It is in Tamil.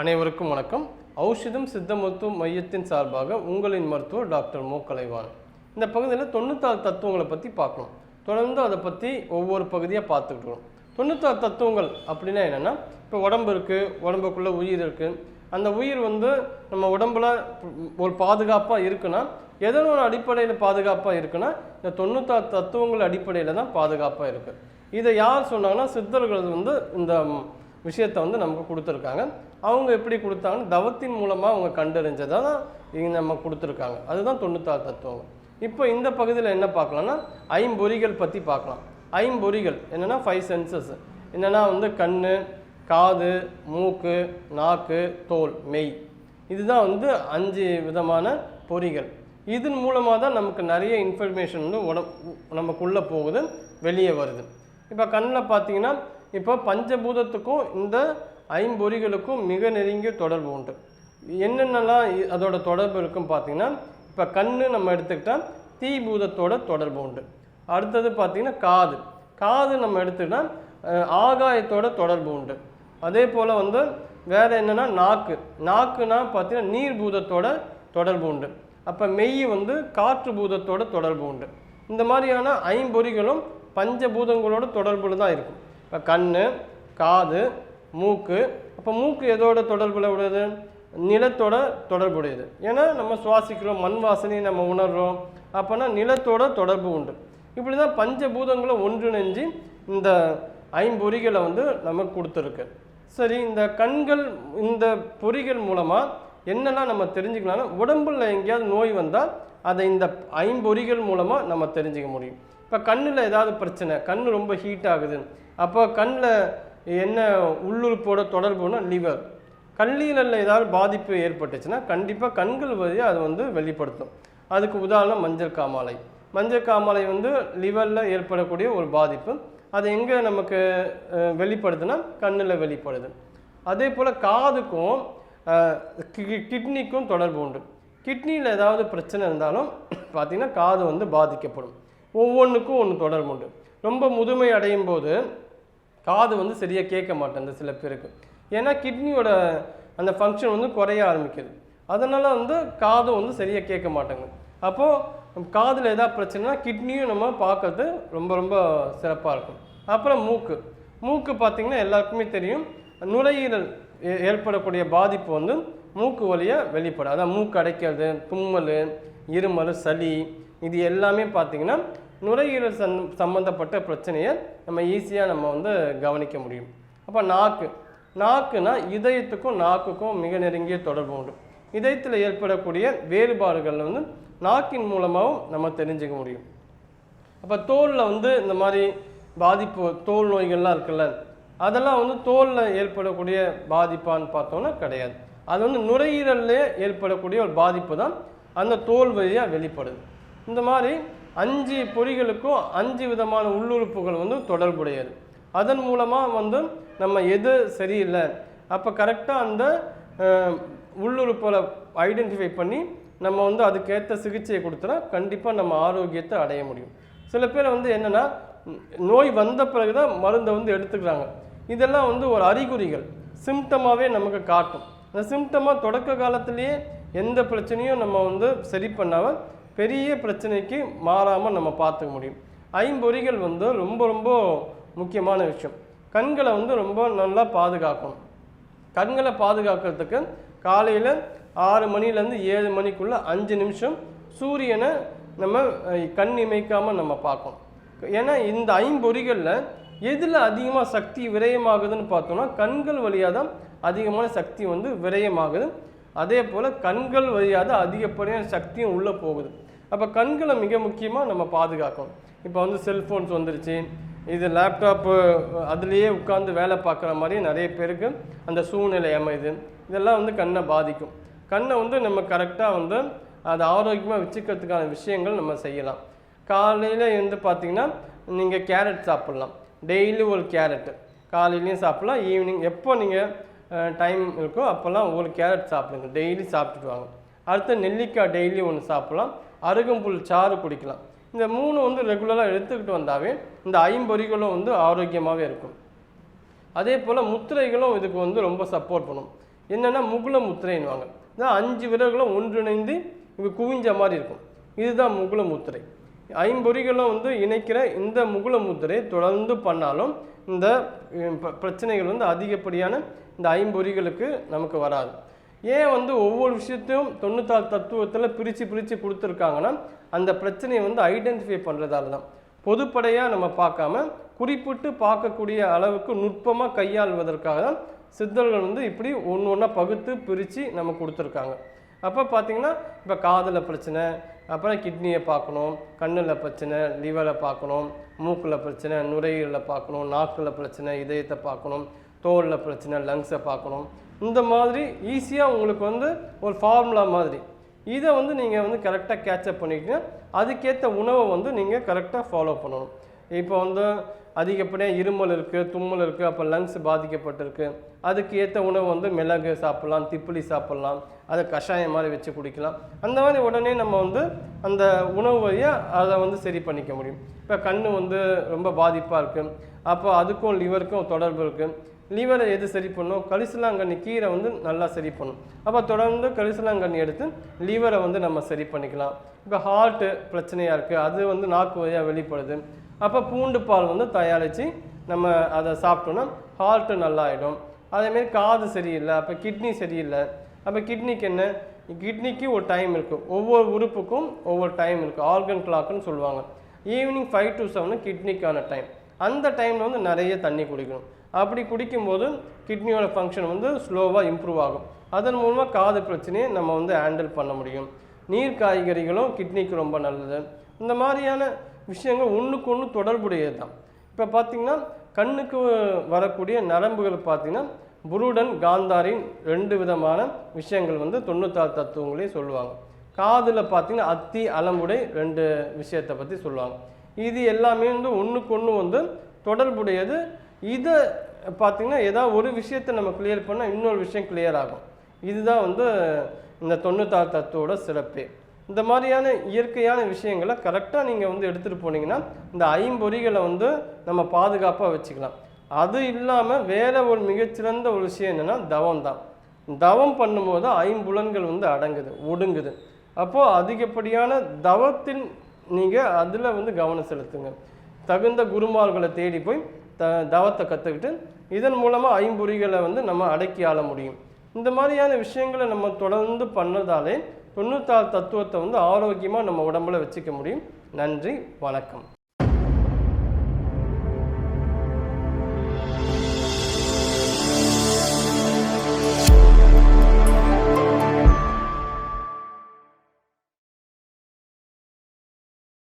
அனைவருக்கும் வணக்கம். ஔஷதம் சித்த மருத்துவ மையத்தின் சார்பாக உங்களின் மருத்துவர் டாக்டர் மோ. கலைவான் இந்த பகுதியில் தொண்ணூத்தாறு தத்துவங்களை பற்றி பார்க்கணும். தொடர்ந்து அதை பற்றி ஒவ்வொரு பகுதியாக பார்த்துக்கிட்டு தொண்ணூத்தாறு தத்துவங்கள் அப்படின்னா என்னென்னா இப்போ உடம்பு இருக்குது உடம்புக்குள்ளே உயிர் இருக்குது அந்த உயிர் வந்து நம்ம உடம்புல ஒரு பாதுகாப்பாக இருக்குன்னா எதனோட அடிப்படையில் பாதுகாப்பாக இருக்குன்னா இந்த தொண்ணூத்தாறு தத்துவங்கள் அடிப்படையில் தான் பாதுகாப்பாக இருக்குது இதை யார் சொன்னாங்கன்னா சித்தர்கள் வந்து இந்த விஷயத்தை வந்து நமக்கு கொடுத்துருக்காங்க. அவங்க எப்படி கொடுத்தாங்கன்னு தவத்தின் மூலமாக அவங்க கண்டறிஞ்சதை தான் இங்கே நம்ம கொடுத்துருக்காங்க. அதுதான் தொண்ணூத்தாறு தத்துவங்கள் இப்போ இந்த பகுதியில் என்ன பார்க்கலாம்னா ஐம்பொறிகள் பற்றி பார்க்கலாம். ஐம்பொறிகள் என்னென்னா ஃபைவ் சென்சஸ் என்னென்னா வந்து கண் காது மூக்கு நாக்கு தோல் மெய். இதுதான் வந்து அஞ்சு விதமான பொறிகள். இதன் மூலமாக தான் நமக்கு நிறைய இன்ஃபர்மேஷன் வந்து உடம் நமக்குள்ளே போகுது வெளியே வருது. இப்போ கண்ணில் பார்த்தீங்கன்னா இப்போ பஞ்சபூதத்துக்கும் இந்த ஐம்பொறிகளுக்கும் மிக நெருங்கிய தொடர்பு உண்டு. என்னென்னலாம் அதோட தொடர்பு இருக்குன்னு பார்த்தீங்கன்னா இப்போ கண்ணு நம்ம எடுத்துக்கிட்டால் தீ பூதத்தோட தொடர்பு உண்டு. அடுத்தது பார்த்தீங்கன்னா காது. காது நம்ம எடுத்துக்கிட்டால் ஆகாயத்தோட தொடர்பு உண்டு. அதே போல் வந்து வேறு என்னென்னா நாக்கு. நாக்குனா பார்த்தீங்கன்னா நீர் பூதத்தோட தொடர்பு உண்டு. அப்போ மெய் வந்து காற்று பூதத்தோட தொடர்பு உண்டு. இந்த மாதிரியான ஐம்பொறிகளும் பஞ்சபூதங்களோட தொடர்புல தான் இருக்கும். இப்போ கண் காது மூக்கு. அப்போ மூக்கு எதோட தொடர்புல உடையது? நிலத்தோட தொடர்புடையது. ஏன்னா நம்ம சுவாசிக்கிறோம் மண் வாசனையை நம்ம உணர்கிறோம் அப்போனா நிலத்தோட தொடர்பு உண்டு. இப்படி தான் பஞ்சபூதங்களை ஒன்றிணைஞ்சு இந்த ஐம்பொறிகளை வந்து நமக்கு கொடுத்துருக்கு. சரி இந்த கண்கள் இந்த பொறிகள் மூலமாக என்னெல்லாம் நம்ம தெரிஞ்சுக்கலாம்னா உடம்புல எங்கேயாவது நோய் வந்தால் அதை இந்த ஐம்பொறிகள் மூலமாக நம்ம தெரிஞ்சுக்க முடியும். இப்போ கண்ணில் ஏதாவது பிரச்சனை கண் ரொம்ப ஹீட் ஆகுது. அப்போ கண்ணில் என்ன உள்ளுறுப்போட தொடர்புனா லிவர் கல்லீரலில் ஏதாவது பாதிப்பு ஏற்பட்டுச்சுன்னா கண்டிப்பாக கண்கள் வழியாக அது வந்து வெளிப்படுத்தும். அதுக்கு உதாரணம் மஞ்சள் காமாலை. மஞ்சள் காமாலை வந்து லிவரில் ஏற்படக்கூடிய ஒரு பாதிப்பு. அது எங்கே நமக்கு வெளிப்படுதுன்னா கண்ணில் வெளிப்படுது. அதே போல் காதுக்கும் கி- கிட்னிக்கும் தொடர்பு உண்டு. கிட்னியில் ஏதாவது பிரச்சனை இருந்தாலும் பார்த்திங்கன்னா காது வந்து பாதிக்கப்படும். ஒவ்வொன்றுக்கும் ஒன்று தொடர்பு உண்டு. ரொம்ப முதுமை அடையும் போது காது வந்து சரியாக கேட்க மாட்டேங்குது சில பேருக்கு. ஏன்னா கிட்னியோட அந்த ஃபங்க்ஷன் வந்து குறைய ஆரம்பிக்குது. அதனால் வந்து காது வந்து சரியாக கேட்க மாட்டேங்குது அப்போது காதில் ஏதாவது பிரச்சனைனா கிட்னியும் நம்ம பார்க்கறது ரொம்ப ரொம்ப சிறப்பாக இருக்கும். அப்புறம் மூக்கு. மூக்கு பார்த்திங்கன்னா எல்லாருக்குமே தெரியும். நுரையீரல் ஏ- ஏற்படக்கூடிய பாதிப்பு வந்து மூக்கு வழியாக வெளிப்படும். அதான் மூக்கு அடைக்கிறது தும்மல் இருமல் சளி இது எல்லாமே பார்த்திங்கன்னா நுரையீரல் சம் சம்மந்தப்பட்ட பிரச்சனையை நம்ம ஈஸியாக நம்ம வந்து கவனிக்க முடியும். அப்போ நாக்கு. நாக்குனா இதயத்துக்கும் நாக்குக்கும் மிக நெருங்கிய தொடர்பு உண்டு. இதயத்தில் ஏற்படக்கூடிய வேறுபாடுகள் வந்து நாக்கின் மூலமாகவும் நம்ம தெரிஞ்சுக்க முடியும். அப்போ தோலில் வந்து இந்த மாதிரி பாதிப்பு தோல் நோய்கள்லாம் இருக்குல்ல அதெல்லாம் வந்து தோலில் ஏற்படக்கூடிய பாதிப்பான்னு பார்த்தோம்னா கிடையாது. அது வந்து நுரையீரல்லே ஏற்படக்கூடிய ஒரு பாதிப்பு தான் அந்த தோல் வழியாக வெளிப்படுது. இந்த மாதிரி அஞ்சு பொறிகளுக்கும் அஞ்சு விதமான உள்ளுறுப்புகள் வந்து தொடர்புடையது. அதன் மூலமாக வந்து நம்ம எது சரியில்லை அப்போ கரெக்டாக அந்த உள்ளுறுப்புகளை ஐடென்டிஃபை பண்ணி நம்ம வந்து அதுக்கேற்ற சிகிச்சையை கொடுத்தா கண்டிப்பாக நம்ம ஆரோக்கியத்தை அடைய முடியும். சில பேர் வந்து என்னென்னா நோய் வந்த பிறகு தான் மருந்தை வந்து எடுத்துக்கிறாங்க. இதெல்லாம் வந்து ஒரு அறிகுறிகள் சிம்டமாகவே நமக்கு காட்டும். அந்த சிம்டமாக தொடக்க காலத்திலேயே எந்த பிரச்சனையும் நம்ம வந்து சரி பண்ணாமல் பெரிய பிரச்சனைக்கு மாறாமல் நம்ம பார்த்துக்க முடியும். ஐம்பொறிகள் வந்து ரொம்ப ரொம்ப முக்கியமான விஷயம். கண்களை வந்து ரொம்ப நல்லா பாதுகாக்கணும். கண்களை பாதுகாக்கிறதுக்கு காலையில் ஆறு மணிலேருந்து ஏழு மணிக்குள்ளே அஞ்சு நிமிஷம் சூரியனை நம்ம கண் இமைக்காமல் நம்ம பார்க்கணும். ஏன்னா இந்த ஐம்பொறிகளில் எதில் அதிகமாக சக்தி விரயமாகுதுன்னு பார்த்தோம்னா கண்கள் வழியாக தான் அதிகமான சக்தி வந்து விரயமாகுது. அதே போல் கண்கள் வழியாக தான் அதிகப்படியான சக்தியும் உள்ளே போகுது. அப்போ கண்களை மிக முக்கியமாக நம்ம பாதுகாக்கணும். இப்போ வந்து செல்ஃபோன்ஸ் வந்துருச்சு. இது லேப்டாப்பு அதுலேயே உட்காந்து வேலை பார்க்குற மாதிரி நிறைய பேருக்கு அந்த சூழ்நிலை அமையுது. இதெல்லாம் வந்து கண்ணை பாதிக்கும். கண்ணை வந்து நம்ம கரெக்டாக வந்து அதை ஆரோக்கியமாக வச்சுக்கிறதுக்கான விஷயங்கள் நம்ம செய்யலாம். காலையில் வந்து பார்த்தீங்கன்னா நீங்கள் கேரட் சாப்பிட்லாம். டெய்லி ஒரு கேரட்டு காலையிலையும் சாப்பிட்லாம். ஈவினிங் எப்போ நீங்கள் டைம் இருக்கோ அப்போல்லாம் ஒரு கேரட் சாப்பிடுங்க. டெய்லி சாப்பிட்டுட்டு வாங்க. அடுத்து நெல்லிக்காய் டெய்லி ஒன்று சாப்பிட்லாம். அருகம்புல் சாறு குடிக்கலாம். இந்த மூணு வந்து ரெகுலராக எடுத்துக்கிட்டு வந்தாவே இந்த ஐம்பொறிகளும் வந்து ஆரோக்கியமாகவே இருக்கும். அதே போல் முத்திரைகளும் இதுக்கு வந்து ரொம்ப சப்போர்ட் பண்ணும். என்னென்னா முகுல முத்திரைன்னுவாங்க. இதான் அஞ்சு விரல்களும் ஒன்றிணைந்து இது குவிஞ்ச மாதிரி இருக்கும். இதுதான் முகுல முத்திரை. ஐம்பொறிகளும் வந்து இணைக்கிற இந்த முகுல முத்திரை தொடர்ந்து பண்ணாலும் இந்த பிரச்சனைகள் வந்து அதிகப்படியான இந்த ஐம்பொறிகளுக்கு நமக்கு வராது. ஏன் வந்து ஒவ்வொரு விஷயத்தையும் தொண்ணூத்தாறு தத்துவத்தில் பிரித்து பிரித்து கொடுத்துருக்காங்கன்னா அந்த பிரச்சனையை வந்து ஐடென்டிஃபை பண்ணுறதால தான் பொதுப்படையாக நம்ம பார்க்காம குறிப்பிட்டு பார்க்கக்கூடிய அளவுக்கு நுட்பமாக கையாள்வதற்காக தான் சித்தர்கள் வந்து இப்படி ஒன்று ஒன்றா பகுத்து பிரித்து நம்ம கொடுத்துருக்காங்க. அப்போ பார்த்தீங்கன்னா இப்போ காதில் பிரச்சனை அப்புறம் கிட்னியை பார்க்கணும் கண்ணில் பிரச்சனை லிவரை பார்க்கணும் மூக்கில் பிரச்சனை நுரையீரலில் பார்க்கணும் நாக்கில் பிரச்சனை இதயத்தை பார்க்கணும் தோலில் பிரச்சனை லங்ஸை பார்க்கணும். இந்த மாதிரி ஈஸியாக உங்களுக்கு வந்து ஒரு ஃபார்முலா மாதிரி. இதை வந்து நீங்கள் வந்து கரெக்டாக கேட்சப் பண்ணிக்கிட்டு அதுக்கேற்ற உணவை வந்து நீங்கள் கரெக்டாக ஃபாலோ பண்ணணும். இப்போ வந்து அதிகப்படியாக இருமல் இருக்குது தும்மல் இருக்குது அப்போ லங்ஸ் பாதிக்கப்பட்டிருக்கு. அதுக்கு ஏற்ற உணவு வந்து மிளகு சாப்பிட்லாம் திப்பிலி சாப்பிட்லாம் அதை கஷாயம் மாதிரி வச்சு குடிக்கலாம். அந்த மாதிரி உடனே நம்ம வந்து அந்த உணவு வழியாக அதை வந்து சரி பண்ணிக்க முடியும். இப்போ கண் வந்து ரொம்ப பாதிப்பாக இருக்குது அப்போ அதுக்கும் லிவருக்கும் தொடர்பு இருக்குது லிவரை எது சரி பண்ணும்? கலிசலாங்கண்ணி கீரை வந்து நல்லா சரி பண்ணும். அப்போ தொடர்ந்து கலிசலாங்கண்ணி எடுத்து லிவரை வந்து நம்ம சரி பண்ணிக்கலாம். இப்போ ஹார்ட்டு பிரச்சனையாக இருக்குது அது வந்து நாக்கு வழியாக வெளிப்படுது. அப்போ பூண்டு பால் வந்து தயாரித்து நம்ம அதை சாப்பிட்டோன்னா ஹார்ட்டு நல்லா ஆகிடும் அதேமாரி காது சரியில்லை. அப்போ கிட்னி சரியில்லை. அப்போ கிட்னிக்கு என்ன? கிட்னிக்கு ஒரு டைம் இருக்கும் ஒவ்வொரு உறுப்புக்கும் ஒவ்வொரு டைம் இருக்குது ஆர்கன் கிளாக்குன்னு சொல்லுவாங்க. ஈவினிங் ஃபைவ் டு செவனு கிட்னிக்கான டைம் அந்த டைமில் வந்து நிறைய தண்ணி குடிக்கணும். அப்படி குடிக்கும்போது கிட்னியோட ஃபங்க்ஷன் வந்து ஸ்லோவாக இம்ப்ரூவ் ஆகும். அதன் மூலமாக காது பிரச்சனையை நம்ம வந்து ஹேண்டில் பண்ண முடியும். நீர் காய்கறிகளும் கிட்னிக்கு ரொம்ப நல்லது. இந்த மாதிரியான விஷயங்கள் ஒன்றுக்கு ஒன்று தொடர்புடையது தான் இப்போ பார்த்தீங்கன்னா கண்ணுக்கு வரக்கூடிய நரம்புகள் பார்த்திங்கன்னா புருடன் காந்தாரின் ரெண்டு விதமான விஷயங்கள் வந்து தொண்ணூத்தாறு தத்துவங்களே சொல்லுவாங்க. காதில் பார்த்தீங்கன்னா அத்தி அலம்புடை ரெண்டு விஷயத்தை பற்றி சொல்லுவாங்க. இது எல்லாமே வந்து ஒன்றுக்கு ஒன்று வந்து தொடர்புடையது. இதை பார்த்தீங்கன்னா ஏதாவது ஒரு விஷயத்தை நம்ம கிளியர் பண்ணால் இன்னொரு விஷயம் கிளியர் ஆகும். இதுதான் வந்து இந்த தொண்ணூத்தாறு தத்துவோட சிறப்பே. இந்த மாதிரியான இயற்கையான விஷயங்களை கரெக்டாக நீங்கள் வந்து எடுத்துகிட்டு போனீங்கன்னா இந்த ஐம்பொறிகளை வந்து நம்ம பாதுகாப்பாக வச்சுக்கலாம். அது இல்லாமல் வேற ஒரு மிகச்சிறந்த ஒரு விஷயம் என்னென்னா தவம் தான். தவம் பண்ணும்போது ஐம்புலன்கள் வந்து அடங்குது ஒடுங்குது. அப்போது அதிகப்படியான தவத்தின் நீங்கள் அதில் வந்து கவனம் செலுத்துங்க. தகுந்த குருமார்களை தேடி போய் த தவத்தை கற்றுக்கிட்டு இதன் மூலமாக ஐம்பொறிகளை வந்து நம்ம அடக்கி ஆள முடியும். இந்த மாதிரியான விஷயங்களை நம்ம தொடர்ந்து பண்ணதாலே தொண்ணூத்தாறு தத்துவத்தை வந்து ஆரோக்கியமாக நம்ம உடம்புல வச்சுக்க முடியும். நன்றி வணக்கம்.